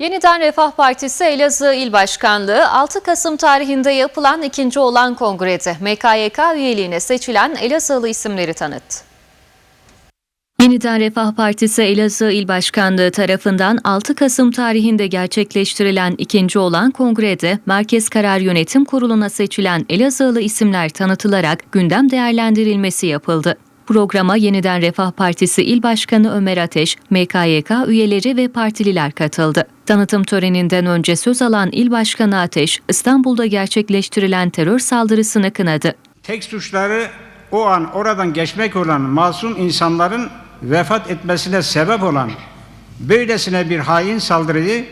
Yeniden Refah Partisi Elazığ İl Başkanlığı 6 Kasım tarihinde yapılan ikinci olan kongrede MKYK üyeliğine seçilen Elazığlı isimleri tanıttı. Yeniden Refah Partisi Elazığ İl Başkanlığı tarafından 6 Kasım tarihinde gerçekleştirilen ikinci olan kongrede Merkez Karar Yönetim Kurulu'na seçilen Elazığlı isimler tanıtılarak gündem değerlendirilmesi yapıldı. Programa Yeniden Refah Partisi İl Başkanı Ömer Ateş, MKYK üyeleri ve partililer katıldı. Tanıtım töreninden önce söz alan İl Başkanı Ateş, İstanbul'da gerçekleştirilen terör saldırısını kınadı. Tek suçları o an oradan geçmek olan masum insanların vefat etmesine sebep olan böylesine bir hain saldırıyı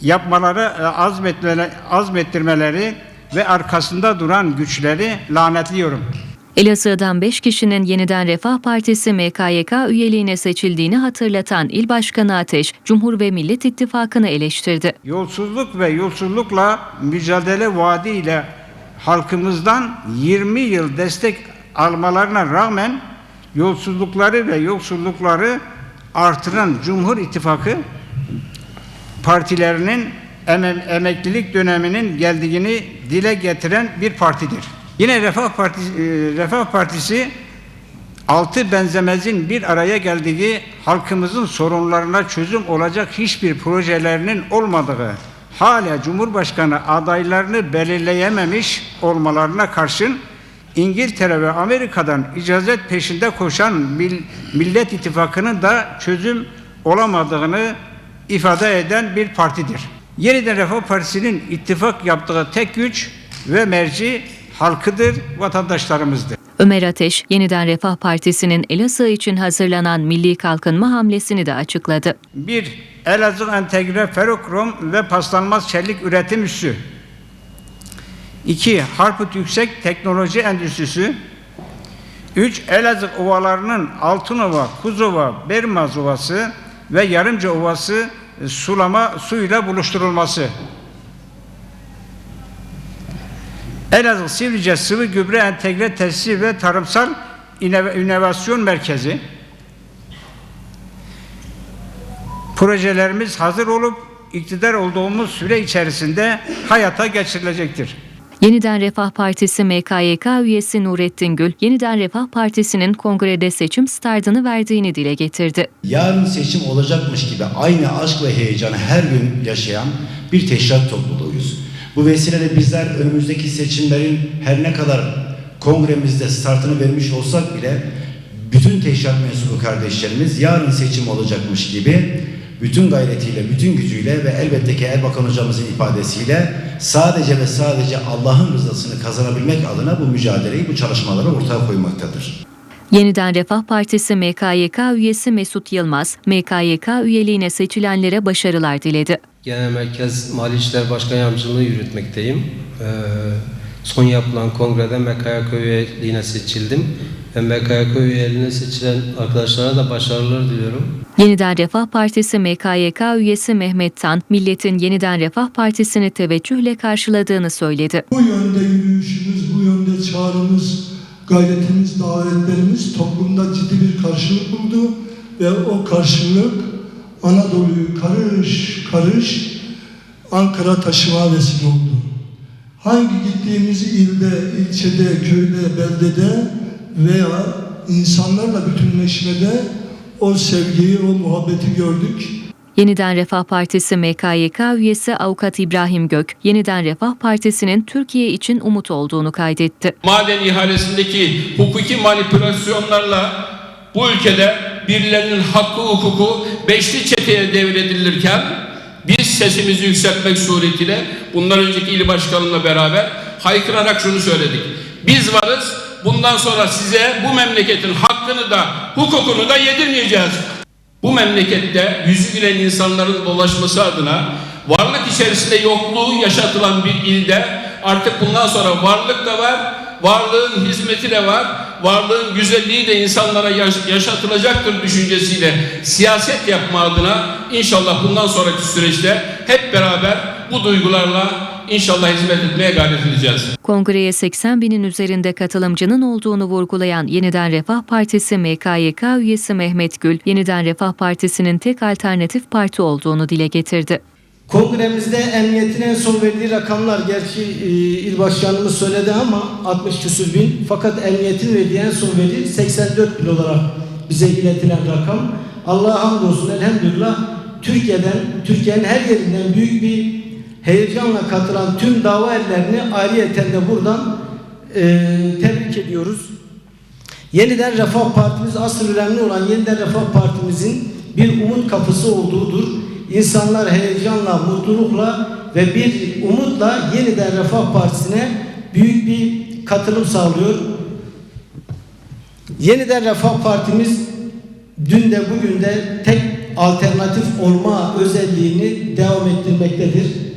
yapmaları, e, azmetmeleri, azmettirmeleri ve arkasında duran güçleri lanetliyorum. Elazığ'dan 5 kişinin yeniden Refah Partisi MKYK üyeliğine seçildiğini hatırlatan İl Başkanı Ateş, Cumhur ve Millet İttifakı'nı eleştirdi. Yolsuzluk ve yolsuzlukla mücadele vaadiyle halkımızdan 20 yıl destek almalarına rağmen yolsuzlukları ve yoksullukları artıran Cumhur İttifakı partilerinin eme- emeklilik döneminin geldiğini dile getiren bir partidir. Yine Refah Partisi, e, Refah Partisi altı benzemezin bir araya geldiği halkımızın sorunlarına çözüm olacak hiçbir projelerinin olmadığı hala Cumhurbaşkanı adaylarını belirleyememiş olmalarına karşın İngiltere ve Amerika'dan icazet peşinde koşan Mil- Millet İttifakı'nın da çözüm olamadığını ifade eden bir partidir. Yeniden Refah Partisi'nin ittifak yaptığı tek güç ve merci halkıdır, vatandaşlarımızdır. Ömer Ateş, Yeniden Refah Partisi'nin Elazığ için hazırlanan milli kalkınma hamlesini de açıkladı. 1. Elazığ Entegre Ferrokrom ve Paslanmaz Çelik Üretim Üssü 2. Harput Yüksek Teknoloji Endüstrisi 3. Elazığ ovalarının Altınova, Kuzova, Bermaz Ovası ve Yarımca Ovası e, sulama suyuyla buluşturulması. Elazığ Sivrice Sıvı Gübre Entegre Tesisi ve Tarımsal İnov- İnovasyon Merkezi Projelerimiz hazır olup iktidar olduğumuz süre içerisinde hayata geçirilecektir. Yeniden Refah Partisi MKYK üyesi Nurettin Gül, Yeniden Refah Partisi'nin kongrede seçim startını verdiğini dile getirdi. yarın seçim olacakmış gibi aynı aşk ve heyecanı her gün yaşayan bir teşkilat topluluğuyuz. Bu vesileyle bizler önümüzdeki seçimlerin her ne kadar kongremizde startını vermiş olsak bile bütün teşkilat mensubu kardeşlerimiz yarın seçim olacakmış gibi bütün gayretiyle, bütün gücüyle ve elbette ki Erbakan hocamızın ifadesiyle sadece ve sadece Allah'ın rızasını kazanabilmek adına bu mücadeleyi, bu çalışmaları ortaya koymaktadır. Yeniden Refah Partisi MKYK üyesi Mesut Yılmaz, MKYK üyeliğine seçilenlere başarılar diledi. Genel Merkez Mali İşler Başkan Yardımcılığı yürütmekteyim. Ee, son yapılan kongrede MKYK üyeliğine seçildim. Ve MKYK üyeliğine seçilen arkadaşlara da başarılar diliyorum. Yeniden Refah Partisi MKYK üyesi Mehmet Tan, milletin Yeniden Refah Partisi'ni teveccühle karşıladığını söyledi. Bu yönde yürüyüşümüz, bu yönde çağrımız, gayretimiz, davetlerimiz toplumda ciddi bir karşılık buldu ve o karşılık Anadolu'yu karış karış Ankara taşıma vesile oldu. Hangi gittiğimiz ilde, ilçede, köyde, beldede veya insanlarla bütünleşmede o sevgiyi, o muhabbeti gördük. Yeniden Refah Partisi MKYK üyesi Avukat İbrahim Gök, Yeniden Refah Partisi'nin Türkiye için umut olduğunu kaydetti. maden ihalesindeki hukuki manipülasyonlarla bu ülkede birilerinin hakkı hukuku beşli çeteye devredilirken biz sesimizi yükseltmek suretiyle bundan önceki il başkanımla beraber haykırarak şunu söyledik. Biz varız bundan sonra size bu memleketin hakkını da hukukunu da yedirmeyeceğiz. Bu memlekette yüzü gülen insanların dolaşması adına varlık içerisinde yokluğu yaşatılan bir ilde artık bundan sonra varlık da var, varlığın hizmeti de var, varlığın güzelliği de insanlara yaş- yaşatılacaktır düşüncesiyle siyaset yapma adına inşallah bundan sonraki süreçte hep beraber bu duygularla inşallah hizmet etmeye gayret edeceğiz. Kongreye 80 binin üzerinde katılımcının olduğunu vurgulayan Yeniden Refah Partisi MKYK üyesi Mehmet Gül, Yeniden Refah Partisi'nin tek alternatif parti olduğunu dile getirdi. Kongremizde emniyetin en son verdiği rakamlar gerçi e, il başkanımız söyledi ama 60 küsür bin fakat emniyetin verdiği en son veri 84 bin olarak bize iletilen rakam. Allah'a hamdolsun elhamdülillah Türkiye'den, Türkiye'nin her yerinden büyük bir heyecanla katılan tüm dava erlerini ayrıyeten de buradan e, tebrik ediyoruz. Yeniden Refah Partimiz asıl önemli olan Yeniden Refah Partimizin bir umut kapısı olduğudur. İnsanlar heyecanla, mutlulukla ve bir umutla Yeniden Refah Partisi'ne büyük bir katılım sağlıyor. Yeniden Refah Partimiz dün de bugün de tek alternatif olma özelliğini devam ettirmektedir.